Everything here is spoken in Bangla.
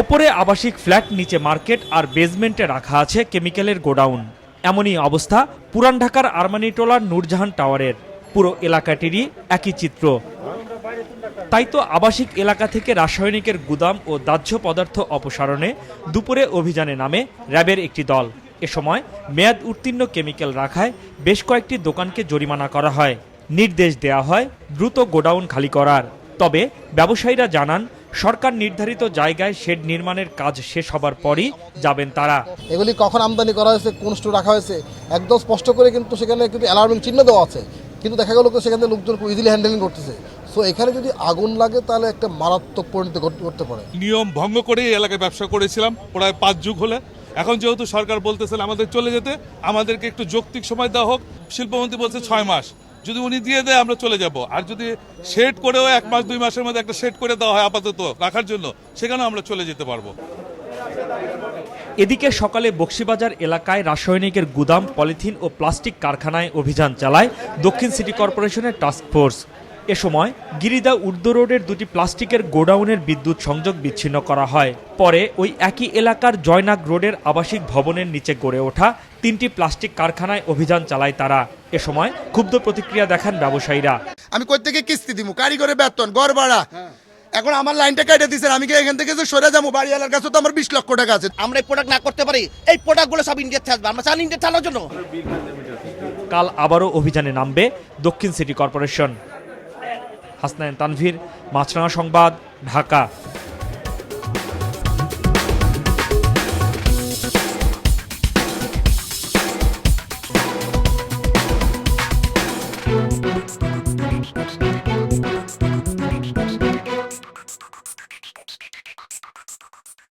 ওপরে আবাসিক ফ্ল্যাট, নিচে মার্কেট আর বেসমেন্টে রাখা আছে কেমিক্যালের গোডাউন। এমনই অবস্থা পুরান ঢাকার আরমানিটোলার নূরজাহান টাওয়ারের। পুরো এলাকাটিরই একই চিত্র। তাই তো আবাসিক এলাকা থেকে রাসায়নিকের গুদাম ও দাহ্য পদার্থ অপসারণে দুপুরে অভিযানে নামে র্যাবের একটি দল। এ সময় মেয়াদ উত্তীর্ণ কেমিক্যাল রাখায় বেশ কয়েকটি দোকানকে জরিমানা করা হয়। নির্দেশ দেওয়া হয় দ্রুত গোডাউন খালি করার। তবে ব্যবসায়ীরা জানান সরকার নির্ধারিত জায়গায় শেড নির্মাণের কাজ শেষ হবার পরই যাবেন তারা। এগুলি কখন আমদানি করা হয়েছে কোন স্টোর রাখা হয়েছে একদম স্পষ্ট করে কিন্তু সেখানে কিন্তু অ্যালার্মিং চিহ্ন দেওয়া আছে। কিন্তু দেখা গেল সেখানে লোকজন ইজিলি হ্যান্ডেলিং করতেছে। সো এখানে যদি আগুন লাগে তাহলে একটা মারাত্মক পরিণতি করতে পারে। নিয়ম ভঙ্গ করে এই এলাকায় ব্যবসা করেছিলাম প্রায় পাঁচ যুগ হলে। এখন যেহেতু সরকার বলতেছেন আমাদের চলে যেতে আমাদেরকে একটু যৌক্তিক সময় দেওয়া হোক। শিল্পমন্ত্রী বলছে ছয় মাস। যদি উনি দিয়ে দেয়, আমরা চলে যাব। আর যদি শেড করেও এক মাস, দুই মাসের মধ্যে একটা শেড করে দেওয়া হয় আপাতত রাখার জন্য, সেখানেও আমরা চলে যেতে পারব। এদিকে সকালে বক্সিবাজার এলাকায় রাসায়নিকের গুদাম, পলিথিন ও প্লাস্টিক কারখানায় অভিযান চালায় দক্ষিণ সিটি কর্পোরেশনের টাস্ক ফোর্স। এ সময় গিরিদা উর্দু রোডের দুটি প্লাস্টিকের গোডাউনের বিদ্যুৎ সংযোগ বিচ্ছিন্ন করা হয়। পরে ওই একই এলাকার জয়নাগ রোডের আবাসিক ভবনের নিচে গড়ে ওঠা তিনটি প্লাস্টিক কারখানায় অভিযান চালায় তারা। এ সময় ক্ষুব্ধ প্রতিক্রিয়া দেখান ব্যবসায়ীরা। আমি কই থেকে কিস্তি দিব কারিগরে বেতন ঘর ভাড়া। এখন আমার লাইনটা কেটে দিচ্ছেন আমি কি এখান থেকে যে সরে যাব? বাড়িওয়ালার কাছে তো আমার বিশ লক্ষ টাকা আছে। আমরা এই প্রোডাক্ট না করতে পারি এই প্রোডাক্টগুলো সব ইন্ডিয়াতে আসবে আমরা চান ইন্ডিয়া চালানোর জন্য। কাল আবারও অভিযানে নামবে দক্ষিণ সিটি কর্পোরেশন। হাসনাইন তানভীর মাছরাঙা সংবাদ ঢাকা।